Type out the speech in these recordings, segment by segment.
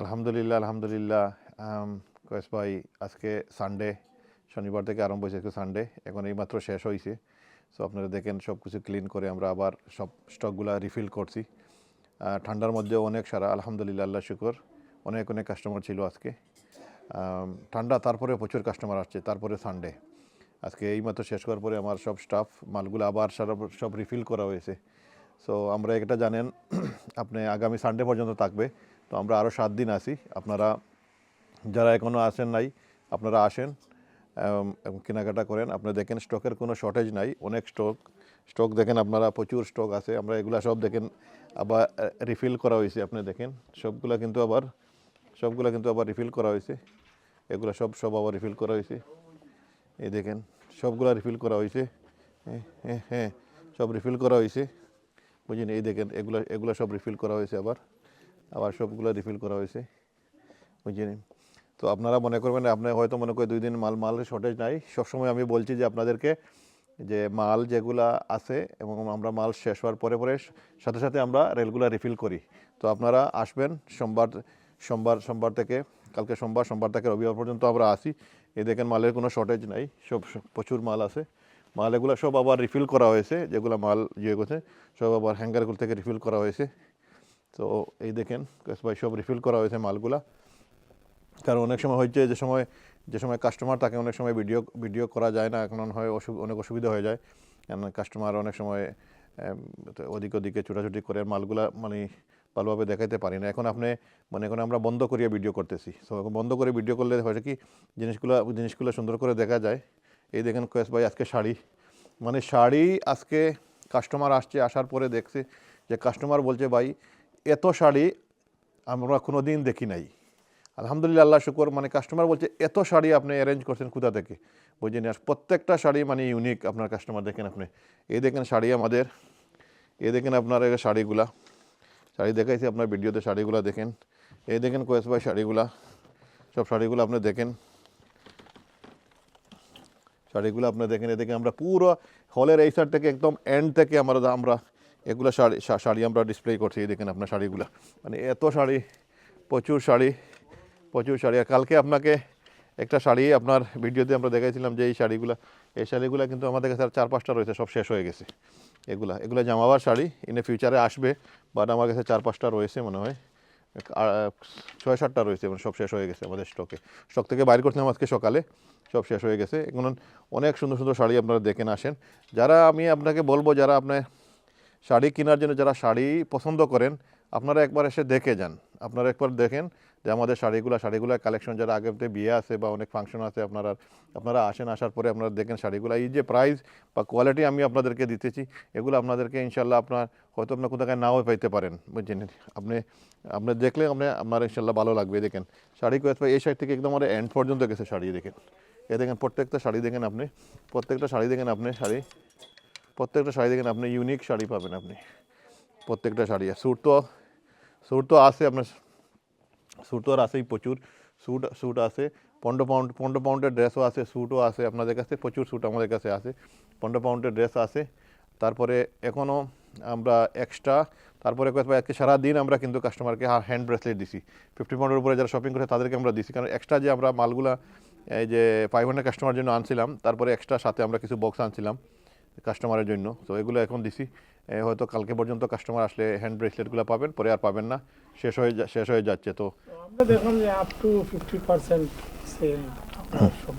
আলহামদুলিল্লাহ আলহামদুলিল্লাহ কয়েস ভাই আজকে সানডে শনিবার থেকে আরম্ভ হয়েছে আজকে সানডে এখন এইমাত্র শেষ হয়েছে। সো আপনারা দেখেন সব কিছু ক্লিন করে আমরা আবার সব স্টকগুলা রিফিল করছি। ঠান্ডার মধ্যেও অনেক সারা। আলহামদুলিল্লাহ আল্লাহ শুকর। অনেক অনেক কাস্টমার ছিল আজকে। ঠান্ডা, তারপরে প্রচুর কাস্টমার আসছে। তারপরে সানডে আজকে এইমাত্র শেষ করার পরে আমার সব স্টাফ মালগুলো আবার সারা সব রিফিল করা হয়েছে। সো আমরা এটা জানেন, আপনি আগামী সানডে পর্যন্ত থাকবে। তো আমরা আরও সাত দিন আছি। আপনারা, যারা এখনও আসেন নাই, আপনারা আসেন কেনাকাটা করেন। আপনারা দেখেন স্টকের কোনো শর্টেজ নাই। অনেক স্টক স্টক দেখেন আপনারা, প্রচুর স্টক আছে। আমরা এগুলা সব দেখেন, আবার রিফিল করা হয়েছে। আপনি দেখেন, সবগুলা কিন্তু আবার, সবগুলা কিন্তু আবার রিফিল করা হয়েছে। এগুলা সব সব আবার রিফিল করা হয়েছে। এই দেখেন, সবগুলা রিফিল করা হয়েছে। হ্যাঁ হ্যাঁ হ্যাঁ সব রিফিল করা হয়েছে। বুঝলেন এই দেখেন, এগুলো এগুলো সব রিফিল করা হয়েছে আবার। আবার সবগুলো রিফিল করা হয়েছে। বুঝলেন তো আপনারা মনে করবেন, আপনি হয়তো মনে করেন দুই দিন মাল মালের শর্টেজ নাই। সবসময় আমি বলছি যে আপনাদেরকে যে মাল যেগুলা আছে এবং আমরা মাল শেষ হওয়ার পরে পরে সাথে সাথে আমরা রেলগুলো রিফিল করি। তো আপনারা আসবেন সোমবার সোমবার সোমবার থেকে, কালকে সোমবার সোমবার থেকে রবিবার পর্যন্ত আমরা আসি এই দেখেন মালের কোনো শর্টেজ নাই। সব প্রচুর মাল আছে। মাল এগুলো সব আবার রিফিল করা হয়েছে, যেগুলো মাল ইয়ে করছে, সব আবার হ্যাঙ্গারগুলো থেকে রিফিল করা হয়েছে। তো এই দেখেন ভাই, সব রিফিল করা হয়েছে মালগুলা। কারণ অনেক সময় হচ্ছে যে সময় যে সময় কাস্টমার তাকে অনেক সময় ভিডিও ভিডিও করা যায় না, এখন হয় অসু, অনেক অসুবিধা হয়ে যায়। কারণ কাস্টমার অনেক সময় ওদিক ওদিকে ছোটাছুটি করে মালগুলা মানে ভালোভাবে দেখাইতে পারি না। এখন আপনি মানে এখন আমরা বন্ধ করিয়ে ভিডিও করতেছি। তো বন্ধ করে ভিডিও করলে হয়েছে কি, জিনিসগুলো জিনিসগুলো সুন্দর করে দেখা যায়। এই দেখেন কয়েস ভাই, আজকে শাড়ি। মানে শাড়ি আজকে কাস্টমার আসছে, আসার পরে দেখছে যে কাস্টমার বলছে, ভাই, এত শাড়ি আমরা কোনো দিন দেখি নাই। আলহামদুলিল্লাহ আল্লাহ শুকর। মানে কাস্টমার বলছে, এত শাড়ি আপনি অ্যারেঞ্জ করছেন কোথা থেকে? বুঝে নিয়ে প্রত্যেকটা শাড়ি মানে ইউনিক আপনার কাস্টমার দেখেন আপনি। এই দেখেন শাড়ি আমাদের। এই দেখেন আপনার শাড়িগুলা। শাড়ি দেখাইছি আপনার ভিডিওতে, শাড়িগুলা দেখেন। এই দেখেন কোয়েস ভাই, শাড়িগুলা। সব শাড়িগুলো আপনি দেখেন। শাড়িগুলো আপনি দেখেন এদিকে আমরা পুরো হলের এই সাইড থেকে একদম এন্ড থেকে আমরা আমরা এগুলো শাড়ি শাড়ি আমরা ডিসপ্লে করছি, এই দেখেন আপনার শাড়িগুলো। মানে এত শাড়ি, প্রচুর শাড়ি প্রচুর শাড়ি। আর কালকে আপনাকে একটা শাড়ি আপনার ভিডিওতে আমরা দেখাইছিলাম যে এই শাড়িগুলো এই শাড়িগুলো কিন্তু আমাদের কাছে আর চার, পাঁচটা রয়েছে, সব শেষ হয়ে গেছে। এগুলা, এগুলো জামাবার শাড়ি ইনে ফিউচারে আসবে বাট আমার কাছে চার, পাঁচটা রয়েছে মনে হয়। ছয় সাতটা রয়েছে মানে সব শেষ হয়ে গেছে আমাদের স্টকে স্টক থেকে বাইর করছিলাম আজকে সকালে, সব শেষ হয়ে গেছে। এখন অনেক সুন্দর সুন্দর শাড়ি আপনারা দেখেন আসেন। যারা আমি আপনাকে বলব, যারা আপনার শাড়ি কেনার জন্য, যারা শাড়ি পছন্দ করেন, আপনারা একবার এসে দেখে যান। আপনারা একবার দেখেন যে আমাদের শাড়িগুলো শাড়িগুলো কালেকশন যারা আগে বিয়ে আছে বা অনেক ফাংশন আছে, আপনারা আপনারা আসেন, আসার পরে আপনারা দেখেন শাড়িগুলো। এই যে প্রাইস বা কোয়ালিটি আমি আপনাদেরকে দিতেছি, এগুলো আপনাদেরকে ইনশাল্লাহ আপনার হয়তো আপনার কোথাও নাও পাইতে পারেন, বুঝছেন? আপনি আপনি দেখলে আপনি, আপনার ইনশাল্লাহ ভালো লাগবে দেখেন। শাড়ি কয়েক এই সাইড থেকে একদম আমার এন্ড পর্যন্ত গেছে শাড়ি দেখেন। এ দেখেন প্রত্যেকটা শাড়ি দেখেন আপনি, প্রত্যেকটা শাড়ি দেখেন আপনি, শাড়ি, প্রত্যেকটা শাড়ি দেখেন আপনি ইউনিক শাড়ি পাবেন আপনি। প্রত্যেকটা শাড়ি, আর স্যুট তো স্যুট তো আছে আপনার আর আছেই প্রচুর। স্যুট স্যুট আসে পনেরো পাউন্ড পনেরো পাউন্ডের ড্রেসও আছে স্যুটও আছে আপনাদের কাছে, প্রচুর স্যুট আমাদের কাছে আসে পনেরো পাউন্ডের ড্রেস আছে। তারপরে এখনও আমরা এক্সট্রা তারপরে আজকে সারাদিন আমরা কিন্তু কাস্টমারকে হ্যান্ড ব্রেসলেট দিছি। ফিফটি পাউন্ডের উপরে যারা শপিং করে, তাদেরকে আমরা দিছি। কারণ এক্সট্রা যে আমরা মালগুলা, এই যে ফাইভ হান্ড্রেড কাস্টমার জন্য আনছিলাম, তারপরে এক্সট্রা সাথে আমরা কিছু বক্স আনছিলাম কাস্টমারের জন্য। তো এগুলো এখন দিছি। হয়তো কালকে পর্যন্ত কাস্টমার আসলে হ্যান্ড ব্রেসলেটগুলো পাবেন, পরে আর পাবেন না। শেষ হয়ে যা- শেষ হয়ে যাচ্ছে তো। আমরা দেখলাম যে up to fifty percent sale সব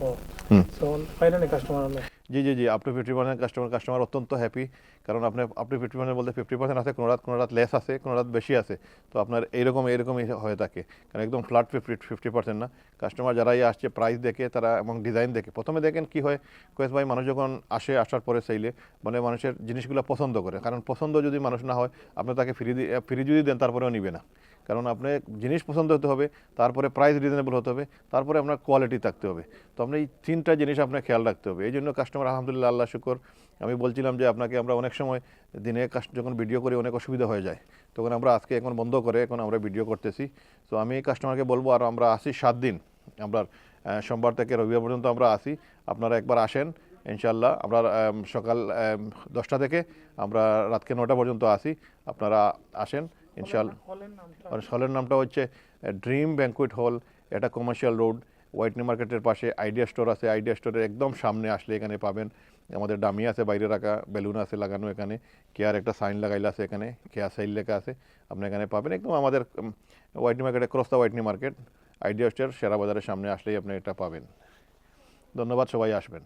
ফাইনালি কাস্টমার জি জি জি up to fifty percent customer customer অত্যন্ত হ্যাপি কারণ আপনি আপ টু ফিফটি পার্সেন্ট বলতে ফিফটি পার্সেন্ট আছে, কোনো রাত কোনো রাত লেস আছে, কোনো রাত বেশি আছে, তো আপনার এইরকম এইরকমই হয়ে থাকে, কারণ একদম ফ্ল্যাট ফিফটি ফিফটি পার্সেন্ট না কাস্টমার যারাই আসছে প্রাইস দেখে, তারা এবং ডিজাইন দেখে, প্রথমে দেখেন কি হয় কোয়েস ভাই মানুষ যখন আসে, আসার পরে চাইলে মানে মানুষের জিনিসগুলো পছন্দ করে, কারণ পছন্দ যদি মানুষ না হয়, আপনি তাকে ফ্রি ফ্রি যদি দেন, তারপরেও নিবে না কারণ আপনি জিনিস পছন্দ হতে হবে, তারপরে প্রাইস রিজনেবল হতে হবে, তারপরে আপনার কোয়ালিটি থাকতে হবে। তো আপনি এই তিনটা জিনিস আপনার খেয়াল রাখতে হবে। এই জন্য কাস্টমার আলহামদুলিল্লাহ, আল্লাহ শুকর। আমি বলছিলাম যে আপনাকে আমরা অনেক সময় দিনে যখন ভিডিও করি, অনেক অসুবিধা হয়ে যায়। তখন আমরা আজকে এখন বন্ধ করে এখন আমরা ভিডিও করতেছি। তো আমি কাস্টমারকে বলব, আর আমরা আসি সাত দিন। আমরা সোমবার থেকে রবিবার পর্যন্ত আমরা আসি। আপনারা একবার আসেন ইনশাল্লাহ আমরা সকাল দশটা থেকে আমরা রাতকে নটা পর্যন্ত আসি। আপনারা আসেন। ইনশাল্লাহ হলের নামটা আর হলের নামটা হচ্ছে ড্রিম ব্যাঙ্কুয়েট হল এটা কমার্শিয়াল রোড হোয়াইটনি মার্কেটের পাশে আইডিয়া স্টোর আছে আইডিয়া স্টোরের একদম সামনে আসলে এখানে পাবেন। আমাদের ডামি আছে বাইরে রাখা বেলুন আছে লাগানো এখানে কেয়ার একটা সাইন লাগাইলে আছে এখানে কেয়ার সাইল লেখা আছে আপনি এখানে পাবেন। একদম আমাদের হোয়াইটনি মার্কেটে cross the Whitney market idea store সেরা বাজারের সামনে আসলেই আপনি এটা পাবেন। ধন্যবাদ সবাই আসবেন।